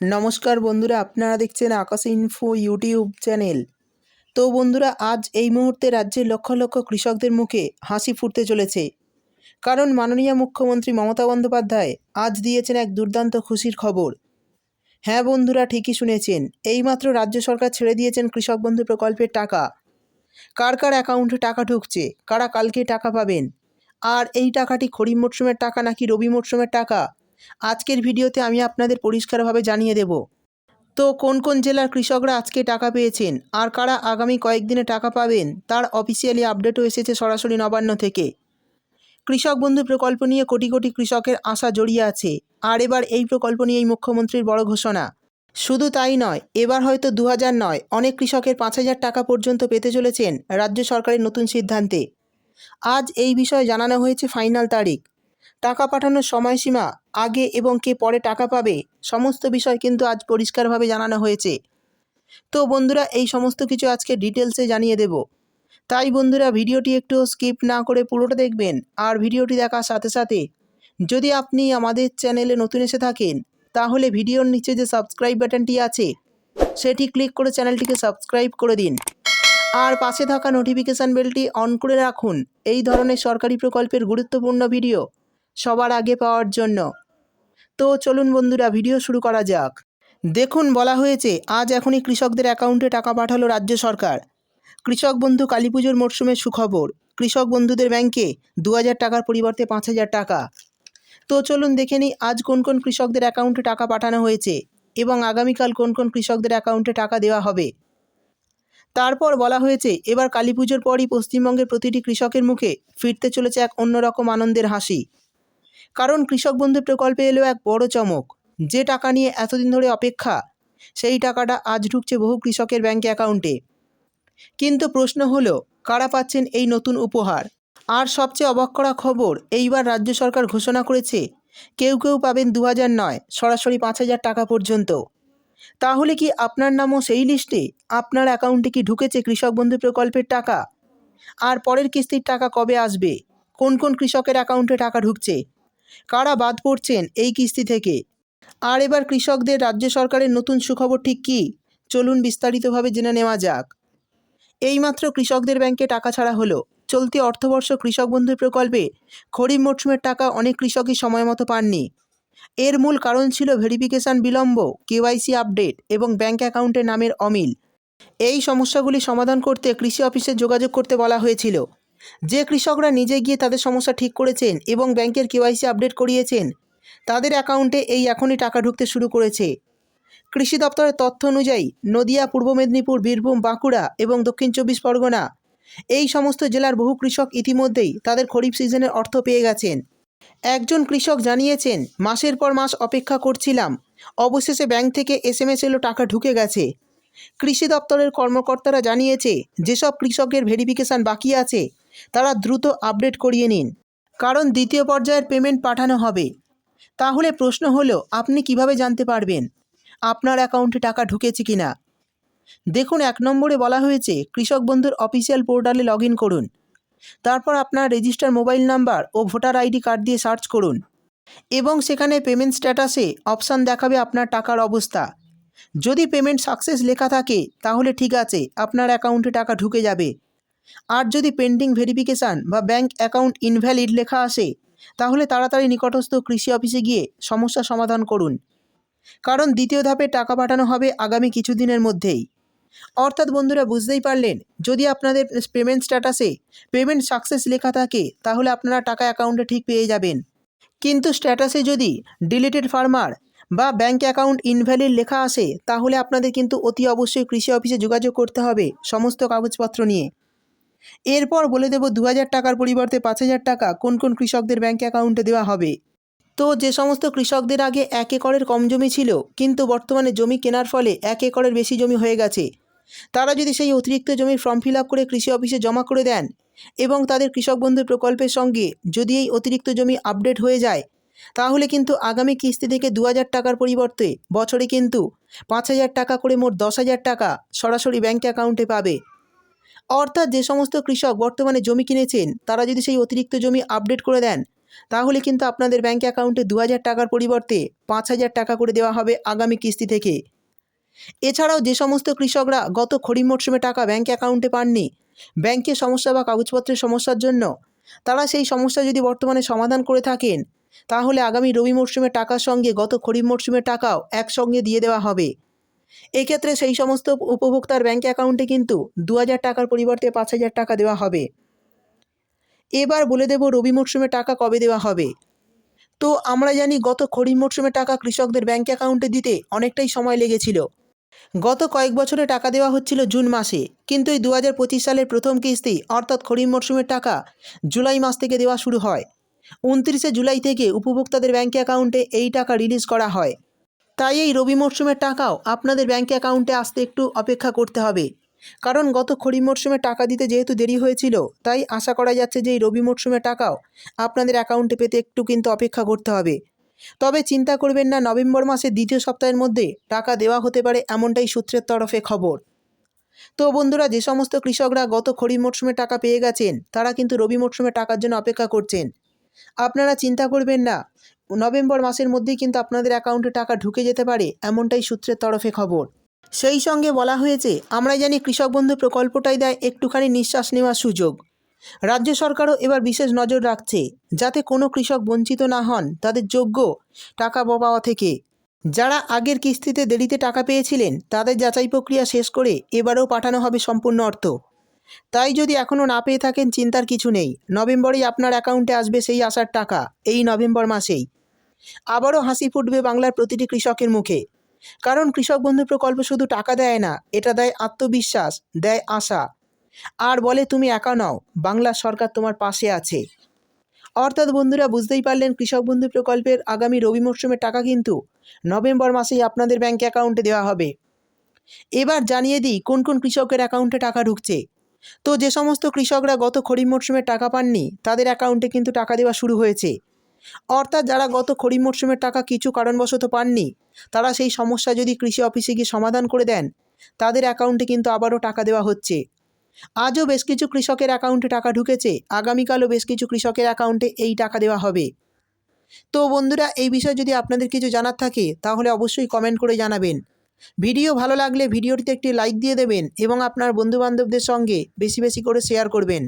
নমস্কার বন্ধুরা, আপনারা দেখছেন আকাশ ইনফো ইউটিউব চ্যানেল তো বন্ধুরা, আজ এই মুহূর্তে রাজ্যের লক্ষ লক্ষ কৃষকদের মুখে হাসি ফুটতে চলেছে। কারণ মাননীয় মুখ্যমন্ত্রী মমতা বন্দ্যোপাধ্যায় আজ দিয়েছেন এক দুর্দান্ত খুশির খবর। হ্যাঁ বন্ধুরা, ঠিকই শুনেছেন, এইমাত্র রাজ্য সরকার ছেড়ে দিয়েছেন কৃষক বন্ধু প্রকল্পের টাকা। কার কার অ্যাকাউন্টে টাকা ঢুকছে, কারা কালকে টাকা পাবেন? আর এই টাকাটি খরিফ মরশুমের টাকা নাকি রবি মরশুমের টাকা? আজকের ভিডিওতে আমি আপনাদের পরিষ্কারভাবে জানিয়ে দেব। তো কোন কোন জেলার কৃষকরা আজকে টাকা পেয়েছেন? আর কারা আগামী কয়েকদিনে টাকা পাবেন? তার অফিসিয়ালি আপডেটও এসেছে সরাসরি নবান্ন থেকে। কৃষক বন্ধু প্রকল্প নিয়ে কোটি কোটি কৃষকের আশা জড়িয়ে আছে। আর এবার এই প্রকল্প নিয়েই মুখ্যমন্ত্রীর বড় ঘোষণা। শুধু তাই নয়, এবার হয়তো দু নয়, অনেক কৃষকের পাঁচ হাজার টাকা পর্যন্ত পেতে চলেছেন রাজ্য সরকারের নতুন সিদ্ধান্তে। আজ এই বিষয়ে জানানো হয়েছে ফাইনাল তারিখ। টাকা পাঠানোর সময়সীমা, আগে এবং কে পরে টাকা পাবে, সমস্ত বিষয় কিন্তু আজ পরিষ্কারভাবে জানানো হয়েছে। তো বন্ধুরা, এই সমস্ত কিছু আজকে ডিটেলসে জানিয়ে দেব। তাই বন্ধুরা, ভিডিওটি একটু স্কিপ না করে পুরোটা দেখবেন আর ভিডিওটি দেখার সাথে সাথে যদি আপনি আমাদের চ্যানেলে নতুন এসে থাকেন, তাহলে ভিডিওর নিচে যে সাবস্ক্রাইব বাটনটি আছে, সেটি ক্লিক করে চ্যানেলটিকে সাবস্ক্রাইব করে দিন। আর পাশে থাকা নোটিফিকেশান বেলটি অন করে রাখুন। এই ধরনের সরকারি প্রকল্পের গুরুত্বপূর্ণ ভিডিও সবার আগে পাওয়ার জন্য। তো চলুন বন্ধুরা, ভিডিও শুরু করা যাক। দেখুন, বলা হয়েছে, আজ এখনই কৃষকদের অ্যাকাউন্টে টাকা পাঠালো রাজ্য সরকার। কৃষক বন্ধু কালী পুজোর মরশুমের সুখবর। কৃষক বন্ধুদের ব্যাংকে দু হাজার টাকার পরিবর্তে পাঁচ হাজার টাকা। তো চলুন দেখে নিই, আজ কোন কোন কৃষকদের অ্যাকাউন্টে টাকা পাঠানো হয়েছে এবং আগামীকাল কোন কোন কৃষকদের অ্যাকাউন্টে টাকা দেওয়া হবে। তারপর বলা হয়েছে, এবার কালী পুজোর পরই পশ্চিমবঙ্গের প্রতিটি কৃষকের মুখে ফিরতে চলেছে এক অন্যরকম আনন্দের হাসি। কারণ কৃষক বন্ধু প্রকল্পে এলো এক বড় চমক। যে টাকা নিয়ে এতদিন ধরে অপেক্ষা, সেই টাকাটা আজ ঢুকছে বহু কৃষকের ব্যাংক অ্যাকাউন্টে। কিন্তু প্রশ্ন হলো, কারা পাচ্ছেন এই নতুন উপহার? আর সবচেয়ে অবাক করা খবর, এইবার রাজ্য সরকার ঘোষণা করেছে, কেউ কেউ পাবেন দু হাজার নয়, সরাসরি পাঁচ হাজার টাকা পর্যন্ত। তাহলে কি আপনার নামও সেই লিস্টে? আপনার অ্যাকাউন্টে কি ঢুকেছে কৃষক বন্ধু প্রকল্পের টাকা? আর পরের কিস্তির টাকা কবে আসবে? কোন কোন কৃষকের অ্যাকাউন্টে টাকা ঢুকছে? কারা বাদ পড়ছেন এই কিস্তি থেকে? আর এবার কৃষকদের রাজ্য সরকারের নতুন সুখবর ঠিক কী? চলুন বিস্তারিতভাবে জেনে নেওয়া যাক। এইমাত্র কৃষকদের ব্যাংকে টাকা ছাড়া হলো। চলতি অর্থবর্ষ কৃষক বন্ধু প্রকল্পে খরিফ মরশুমের টাকা অনেক কৃষকই সময় মতো পাননি। এর মূল কারণ ছিল ভেরিফিকেশান বিলম্ব, কেওয়াইসি আপডেট এবং ব্যাংক অ্যাকাউন্টের নামের অমিল। এই সমস্যাগুলি সমাধান করতে কৃষি অফিসে যোগাযোগ করতে বলা হয়েছিল। যে কৃষকরা নিজে গিয়ে তাদের সমস্যা ঠিক করেছেন এবং ব্যাংকের কেওয়াইসি আপডেট করিয়েছেন, তাদের অ্যাকাউন্টে এই এখনই টাকা ঢুকতে শুরু করেছে। কৃষি দপ্তরের তথ্য অনুযায়ী, নদিয়া, পূর্ব মেদিনীপুর, বীরভূম, বাঁকুড়া এবং দক্ষিণ চব্বিশ পরগনা এই সমস্ত জেলার বহু কৃষক ইতিমধ্যেই তাদের খরিফ সিজনের অর্থ পেয়ে গেছেন। একজন কৃষক জানিয়েছেন, মাসের পর মাস অপেক্ষা করছিলাম। অবশেষে ব্যাংক থেকে এস এম এস এলো, টাকা ঢুকে গেছে। কৃষি দপ্তরের কর্মকর্তারা জানিয়েছে, যেসব কৃষকের ভেরিফিকেশান বাকি আছে তারা দ্রুত আপডেট করিয়ে নিন, কারণ দ্বিতীয় পর্যায়ের পেমেন্ট পাঠানো হবে। তাহলে প্রশ্ন হলো, আপনি কীভাবে জানতে পারবেন? আপনার অ্যাকাউন্টে টাকা ঢুকেছে কি না দেখুন, এক নম্বরে বলা হয়েছে, কৃষক বন্ধুর অফিসিয়াল পোর্টালে লগ করুন। তারপর আপনার রেজিস্টার মোবাইল নাম্বার ও ভোটার আইডি কার্ড দিয়ে সার্চ করুন। এবং সেখানে পেমেন্ট স্ট্যাটাসে অপশান দেখাবে আপনার টাকার অবস্থা। যদি পেমেন্ট সাকসেস লেখা থাকে, তাহলে ঠিক আছে, আপনার অ্যাকাউন্টে টাকা ঢুকে যাবে। আর যদি পেন্ডিং ভেরিফিকেশান বা ব্যাংক অ্যাকাউন্ট ইনভ্যালিড লেখা আসে, তাহলে তাড়াতাড়ি নিকটস্থ কৃষি অফিসে গিয়ে সমস্যা সমাধান করুন। কারণ দ্বিতীয় ধাপে টাকা পাঠানো হবে আগামী কিছুদিনের মধ্যেই। অর্থাৎ বন্ধুরা বুঝতেই পারলেন, যদি আপনাদের পেমেন্ট স্ট্যাটাসে পেমেন্ট সাকসেস লেখা থাকে, তাহলে আপনারা টাকা অ্যাকাউন্টে ঠিক পেয়ে যাবেন। কিন্তু স্ট্যাটাসে যদি ডিলিটেড ফার্মার বা ব্যাঙ্ক অ্যাকাউন্ট ইনভ্যালিড লেখা আসে, তাহলে আপনাদের কিন্তু অতি অবশ্যই কৃষি অফিসে যোগাযোগ করতে হবে সমস্ত কাগজপত্র নিয়ে। এরপর বলে দেব দু হাজার টাকার পরিবর্তে পাঁচ হাজার টাকা কোন কোন কৃষকদের ব্যাঙ্ক অ্যাকাউন্টে দেওয়া হবে। তো যে সমস্ত কৃষকদের আগে এক একরের কম জমি ছিল, কিন্তু বর্তমানে জমি কেনার ফলে এক একরের বেশি জমি হয়ে গেছে। তারা যদি সেই অতিরিক্ত জমির ফর্ম ফিল করে কৃষি অফিসে জমা করে দেন এবং তাদের কৃষক বন্ধু প্রকল্পের সঙ্গে যদি এই অতিরিক্ত জমি আপডেট হয়ে যায়, তাহলে কিন্তু আগামী কিস্তি থেকে দু হাজার টাকার পরিবর্তে বছরে কিন্তু পাঁচ হাজার টাকা করে মোট দশ টাকা সরাসরি ব্যাঙ্ক অ্যাকাউন্টে পাবে। অর্থাৎ যে সমস্ত কৃষক বর্তমানে জমি কিনেছেন, তারা যদি সেই অতিরিক্ত জমি আপডেট করে দেন, তাহলে কিন্তু আপনাদের ব্যাঙ্ক অ্যাকাউন্টে দু হাজার টাকার পরিবর্তে পাঁচ হাজার টাকা করে দেওয়া হবে আগামী কিস্তি থেকে। এছাড়াও যে সমস্ত কৃষকরা গত খরিফ মরশুমে টাকা ব্যাঙ্ক অ্যাকাউন্টে পাননি ব্যাংকের সমস্যা বা কাগজপত্রের সমস্যার জন্য, তারা সেই সমস্যা যদি বর্তমানে সমাধান করে থাকেন, তাহলে আগামী রবি মরশুমে টাকার সঙ্গে গত খরিফ মরশুমের টাকাও একসঙ্গে দিয়ে দেওয়া হবে। এক্ষেত্রে সেই সমস্ত উপভোক্তার ব্যাঙ্ক অ্যাকাউন্টে কিন্তু দু হাজার টাকার পরিবর্তে পাঁচ হাজার টাকা দেওয়া হবে। এবার বলে দেব রবি মরশুমে টাকা কবে দেওয়া হবে। তো আমরা জানি গত খরিফ মরশুমে টাকা কৃষকদের ব্যাঙ্ক অ্যাকাউন্টে দিতে অনেকটাই সময় লেগেছিল। গত কয়েক বছরে টাকা দেওয়া হচ্ছিল জুন মাসে, কিন্তু এই দু হাজার পঁচিশ সালের প্রথম কিস্তি, অর্থাৎ খরিফ মরশুমের টাকা, জুলাই মাস থেকে দেওয়া শুরু হয়। উনত্রিশে জুলাই থেকে উপভোক্তাদের ব্যাঙ্ক অ্যাকাউন্টে এই টাকা রিলিজ করা হয়। তাই এই রবি মরশুমের টাকাও আপনাদের ব্যাঙ্ক অ্যাকাউন্টে আসতে একটু অপেক্ষা করতে হবে। কারণ গত খরিফ মরশুমে টাকা দিতে যেহেতু দেরি হয়েছিল, তাই আশা করা যাচ্ছে যে এই রবি মরশুমে টাকাও আপনাদের অ্যাকাউন্টে পেতে একটু কিন্তু অপেক্ষা করতে হবে। তবে চিন্তা করবেন না, নভেম্বর মাসের দ্বিতীয় সপ্তাহের মধ্যে টাকা দেওয়া হতে পারে এমনটাই সূত্রের তরফে খবর। তো বন্ধুরা, যে সমস্ত কৃষকরা গত খরিফ মরশুমে টাকা পেয়ে গেছেন, তারা কিন্তু রবি মরশুমে টাকার জন্য অপেক্ষা করছেন। আপনারা চিন্তা করবেন না নভেম্বর মাসের মধ্যেই কিন্তু আপনাদের অ্যাকাউন্টে টাকা ঢুকে যেতে পারে, এমনটাই সূত্রের তরফে খবর। সেই সঙ্গে বলা হয়েছে আমরা জানি কৃষক বন্ধু প্রকল্পটাই দেয় একটুখানি নিঃশ্বাস নেওয়ার সুযোগ। রাজ্য সরকারও এবার বিশেষ নজর রাখছে, যাতে কোনো কৃষক বঞ্চিত না হন, তাদের যোগ্য টাকা পাওয়া থেকে। যারা আগের কিস্তিতে দেরিতে টাকা পেয়েছিলেন, তাদের যাচাই প্রক্রিয়া শেষ করে এবারেও পাঠানো হবে সম্পূর্ণ অর্থ। তাই যদি এখনও না পেয়ে থাকেন, চিন্তার কিছু নেই। নভেম্বরেই আপনার অ্যাকাউন্টে আসবে সেই আসার টাকা, এই নভেম্বর মাসেই। আবারও হাসি ফুটবে বাংলার প্রতিটি কৃষকের মুখে। কারণ কৃষক বন্ধু প্রকল্প শুধু টাকা দেয় না, এটা দেয় আত্মবিশ্বাস, দেয় আশা। আর বলে তুমি একা নও, বাংলা সরকার তোমার পাশে আছে। অর্থাৎ বন্ধুরা, বুঝতেই পারলেন কৃষক বন্ধু প্রকল্পের আগামী রবি মরশুমের টাকা কিন্তু নভেম্বর মাসেই আপনাদের ব্যাঙ্ক অ্যাকাউন্টে দেওয়া হবে। এবার জানিয়ে দিই, কোন কোন কৃষকের অ্যাকাউন্টে টাকা ঢুকছে? তো যে সমস্ত কৃষকরা গত খরিফ মরশুমে টাকা পাননি, তাদের অ্যাকাউন্টে কিন্তু টাকা দেওয়া শুরু হয়েছে। অর্থাৎ যারা গত খরিফ মরশুমের টাকা কিছু কারণবশত পাননি, তারা সেই সমস্যা যদি কৃষি অফিসে গিয়ে সমাধান করে দেন, তাদের অ্যাকাউন্টে কিন্তু আবারও টাকা দেওয়া হচ্ছে। আজও বেশ কিছু কৃষকের অ্যাকাউন্টে টাকা ঢুকেছে, আগামীকালও বেশ কিছু কৃষকের অ্যাকাউন্টে এই টাকা দেওয়া হবে। তো বন্ধুরা, এই বিষয়ে যদি আপনাদের কিছু জানার থাকে, তাহলে অবশ্যই কমেন্ট করে জানাবেন। ভিডিও ভালো লাগলে ভিডিওটিতে একটি লাইক দিয়ে দেবেন এবং আপনার বন্ধুবান্ধবদের সঙ্গে বেশি বেশি করে শেয়ার করবেন।